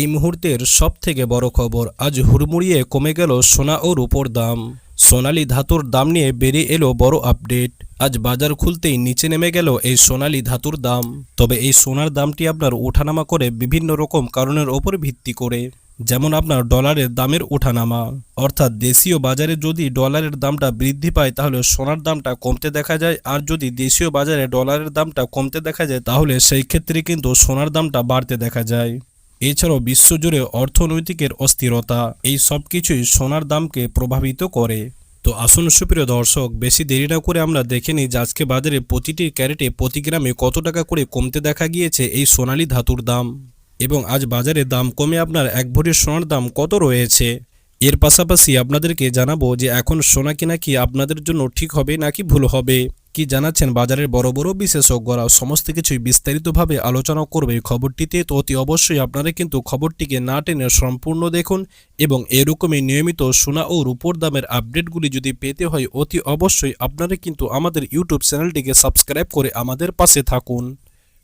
এই মুহূর্তের সব থেকে বড় খবর আজ হুড়মুড়িয়ে কমে গেল সোনা ও রূপোর দাম। সোনালি ধাতুর দাম নিয়ে বেরিয়ে এলো বড় আপডেট। আজ বাজার খুলতেই নিচে নেমে গেল এই সোনালী ধাতুর দাম। তবে এই সোনার দামটি আপনার ওঠানামা করে বিভিন্ন রকম কারণের ওপর ভিত্তি করে। যেমন আপনার ডলারের দামের ওঠানামা। অর্থাৎ দেশীয় বাজারে যদি ডলারের দামটা বৃদ্ধি পায়, তাহলে সোনার দামটা কমতে দেখা যায়। আর যদি দেশীয় বাজারে ডলারের দামটা কমতে দেখা যায়, তাহলে সেই ক্ষেত্রে কিন্তু সোনার দামটা বাড়তে দেখা যায়। এছাড়াও বিশ্বজুড়ে অর্থনৈতিকের অস্থিরতা এই সব কিছুই সোনার দামকে প্রভাবিত করে। তো আসুন সুপ্রিয় দর্শক, বেশি দেরি না করে আমরা দেখে নিই যে আজকে বাজারে প্রতিটি ক্যারেটে প্রতি গ্রামে কত টাকা করে কমতে দেখা গিয়েছে এই সোনালী ধাতুর দাম। এবং আজ বাজারে দাম কমে আপনার এক ভরি সোনার দাম কত রয়েছে? এর পাশাপাশি আপনাদেরকে জানাব যে এখন সোনা কেনা কি আপনাদের জন্য ঠিক হবে নাকি ভুল হবে? কি জানাচ্ছেন বাজারের বড় বড় বিশেষজ্ঞরা? সমস্ত কিছুই বিস্তারিতভাবে আলোচনা করবে খবরটিতে। তো অতি অবশ্যই আপনারা কিন্তু খবরটিকে না টেনে সম্পূর্ণ দেখুন এবং এরকমই নিয়মিত সোনা ও রূপোর দামের আপডেটগুলি যদি পেতে হয়, অতি অবশ্যই আপনারা কিন্তু আমাদের ইউটিউব চ্যানেলটিকে সাবস্ক্রাইব করে আমাদের পাশে থাকুন।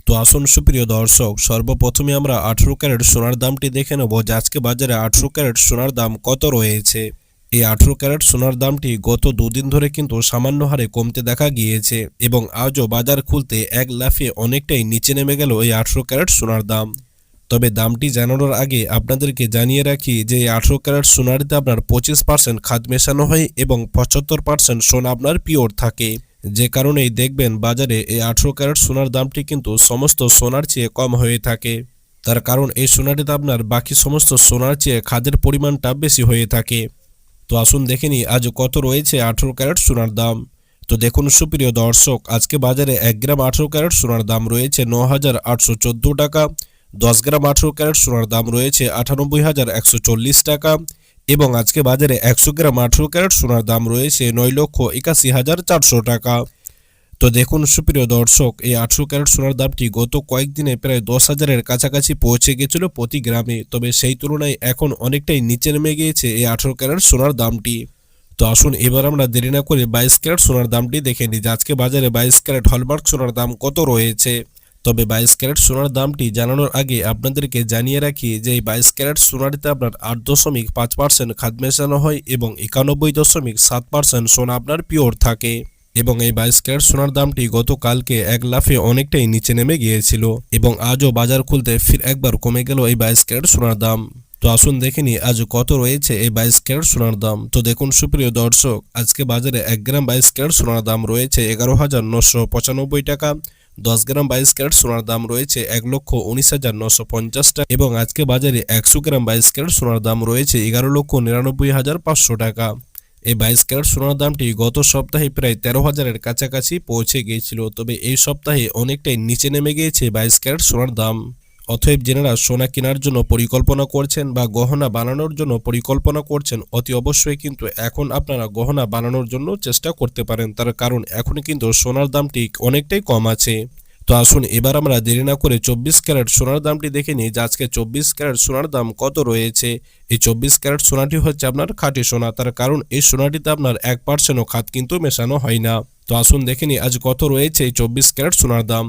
তো আসুন সুপ্রিয় দর্শক, সর্বপ্রথমে আমরা আঠেরো ক্যারেট সোনার দামটি দেখে নেব যে আজকে বাজারে আঠেরো ক্যারেট সোনার দাম কত রয়েছে। এই আঠেরো ক্যারেট সোনার দামটি গত দুদিন ধরে কিন্তু সামান্য হারে কমতে দেখা গিয়েছে এবং আজও বাজার খুলতে এক লাফে অনেকটাই নিচে নেমে গেল এই আঠেরো ক্যারেট সোনার দাম। তবে দামটি জানানোর আগে আপনাদেরকে জানিয়ে রাখি যে এই আঠেরো ক্যারেট সোনারিতে আপনার পঁচিশ পার্সেন্ট খাদ মেশানো হয় এবং পঁচাত্তর পার্সেন্ট সোনা আপনার পিওর থাকে। যে কারণেই দেখবেন বাজারে এই আঠেরো ক্যারেট সোনার দামটি কিন্তু সমস্ত সোনার চেয়ে কম হয়ে থাকে। তার কারণ এই সোনাটিতে আপনার বাকি সমস্ত সোনার চেয়ে খাদের পরিমাণটা বেশি হয়ে থাকে। তো আসুন দেখে নিই, আজ কত রয়েছে আঠেরো ক্যারেট সোনার দাম। তো দেখুন সুপ্রিয় দর্শক, আজকে বাজারে এক গ্রাম আঠেরো ক্যারেট সোনার দাম রয়েছে ন হাজার আটশো চোদ্দ টাকা, দশ গ্রাম আঠেরো ক্যারেট সোনার দাম রয়েছে আটানব্বই হাজার একশো চল্লিশ টাকা এবং আজকে বাজারে একশো গ্রাম আঠেরো ক্যারেট সোনার দাম রয়েছে নয় লক্ষ একাশি হাজার চারশো টাকা। তো দেখুন, সুপ্রিয় দর্শক, এই আঠেরো ক্যারেট সোনার দামটি গত কয়েকদিনে প্রায় দশ হাজারের কাছাকাছি পৌঁছে গেছিল প্রতি গ্রামে। তবে সেই তুলনায় এখন অনেকটাই নিচে নেমে গিয়েছে এই আঠেরো ক্যারেট সোনার দামটি। তো আসুন, এবার আমরা দেরি না করে বাইশ ক্যারেট সোনার দামটি দেখে নিই। আজকে বাজারে বাইশ ক্যারেট হলমার্ক সোনার দাম কত রয়েছে? তবে বাইশ ক্যারেট সোনার দামটি জানানোর আগে আপনাদেরকে জানিয়ে রাখি যে এই বাইশ ক্যারেট সোনারিতে আপনার আট দশমিক পাঁচ পার্সেন্ট খাদ মেশানো হয় এবং একানব্বই দশমিক সাত পার্সেন্ট সোনা আপনার পিওর থাকে। এবং এই বাইশ ক্যারেট সোনার দামটি গতকালকে এক লাফে অনেকটাই নিচে নেমে গিয়েছিল এবং আজও বাজার খুলতে ফির একবার কমে গেল এই বাইশ ক্যারেট সোনার দাম। তো আসুন দেখে নিই, আজ কত রয়েছে এই বাইশ ক্যারেট সোনার দাম। তো দেখুন, সুপ্রিয় দর্শক, আজকে বাজারে এক গ্রাম বাইশ ক্যারেট সোনার দাম রয়েছে এগারো হাজার নশো পঁচানব্বই টাকা, দশ গ্রাম বাইশ ক্যারেট সোনার দাম রয়েছে এক লক্ষ উনিশ হাজার নশো পঞ্চাশ টাকা এবং আজকে বাজারে একশো গ্রাম বাইশ ক্যারেট সোনার দাম রয়েছে এগারো লক্ষ নিরানব্বই হাজার পাঁচশো টাকা। এই বাইশ ক্যারেট সোনার দামটি গত সপ্তাহে প্রায় তেরো হাজারের কাছাকাছি পৌঁছে গিয়েছিল, তবে এই সপ্তাহে অনেকটাই নিচে নেমে গিয়েছে বাইশ ক্যারেট সোনার দাম। অতএব যেনারা সোনা কেনার জন্য পরিকল্পনা করছেন বা গহনা বানানোর জন্য পরিকল্পনা করছেন, অতি অবশ্যই কিন্তু এখন আপনারা গহনা বানানোর জন্য চেষ্টা করতে পারেন। তার কারণ এখন কিন্তু সোনার দামটি অনেকটাই কম আছে। তো আসুন, এবার আমরা দেরি না করে চব্বিশ ক্যারেট সোনার দামটি দেখে নিই যে আজকে চব্বিশ ক্যারেট সোনার দাম কত রয়েছে। এই চব্বিশ ক্যারেট সোনাটি হচ্ছে আপনার খাঁটি সোনা, তার কারণ এই সোনাটিতে আপনার এক পার্সেন্টও খাত কিন্তু মেশানো হয় না। তো আসুন দেখে নিই আজ কত রয়েছে এই চব্বিশ ক্যারেট সোনার দাম।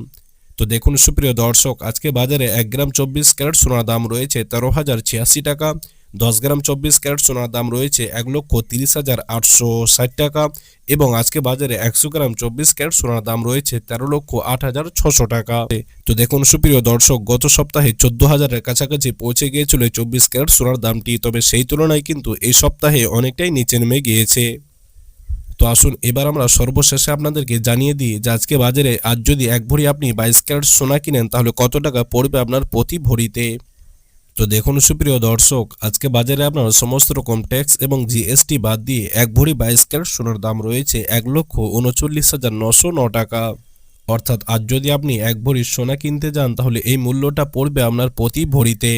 তো দেখুন সুপ্রিয় দর্শক, আজকে বাজারে এক গ্রাম চব্বিশ ক্যারেট সোনার দাম রয়েছে তেরো হাজার ছিয়াশি টাকা। দশ গ্রাম চব্বিশ ক্যারেট সোনার দাম রয়েছে এক লক্ষ তিরিশ হাজার আটশো ষাট টাকা এবং আজকে বাজারে একশো গ্রাম চব্বিশ ক্যারেট সোনার দাম রয়েছে তেরো লক্ষ আট হাজার ছশো টাকা। তো দেখুন সুপ্রিয় দর্শক, গত সপ্তাহে চোদ্দ হাজারের কাছাকাছি পৌঁছে গিয়েছিল চব্বিশ ক্যারেট সোনার দামটি, তবে সেই তুলনায় কিন্তু এই সপ্তাহে অনেকটাই নিচে নেমে গিয়েছে। তো আসুন এবার আমরা সর্বশেষে আপনাদেরকে জানিয়ে দিই যে আজকে বাজারে আজ যদি এক ভরি আপনি বাইশ ক্যারেট সোনা কিনেন, তাহলে কত টাকা পড়বে আপনার প্রতি ভরিতে? তো দেখুন সুপ্রিয় দর্শক, আজকে বাজারে আপনার সমস্ত রকম ট্যাক্স এবং জিএসটি বাদ দিয়ে এক ভরি বাইশ ক্যারেট সোনার দাম রয়েছে এক লক্ষ উনচল্লিশ হাজার নশো ন টাকা। অর্থাৎ আজ যদি আপনি এক ভরি সোনা কিনতে যান, তাহলে এই মূল্যটা পড়বে আপনার প্রতি ভরিতে।